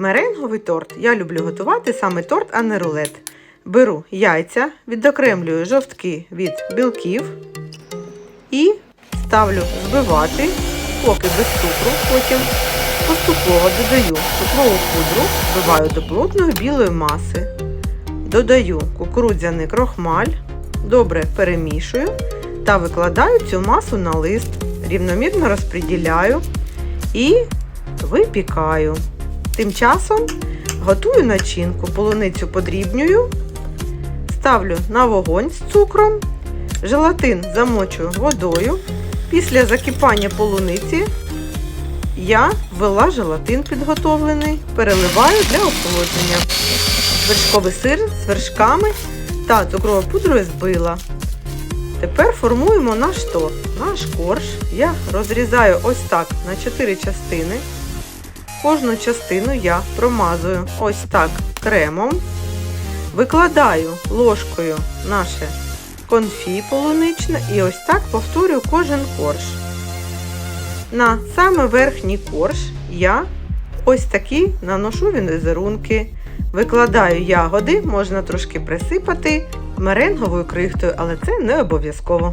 Меренговий торт. Я люблю готувати саме торт, а не рулет. Беру яйця, відокремлюю жовтки від білків і ставлю збивати, поки без цукру, потім поступово додаю цукрову пудру, збиваю до плотної білої маси. Додаю кукурудзяний крохмаль, добре перемішую та викладаю цю масу на лист, рівномірно розподіляю і випікаю. Тим часом готую начинку, полуницю подрібнюю, ставлю на вогонь з цукром, желатин замочую водою. Після закипання полуниці я ввела желатин підготовлений, переливаю для охолодження. Вершковий сир з вершками та цукровою пудрою збила. Тепер формуємо наш торт. Наш корж я розрізаю ось так на 4 частини. Кожну частину я промазую ось так кремом. Викладаю ложкою наше конфі полуничне і ось так повторюю кожен корж. На саме верхній корж я ось такі наношу візерунки. Викладаю ягоди, можна трошки присипати меренговою крихтою, але це не обов'язково.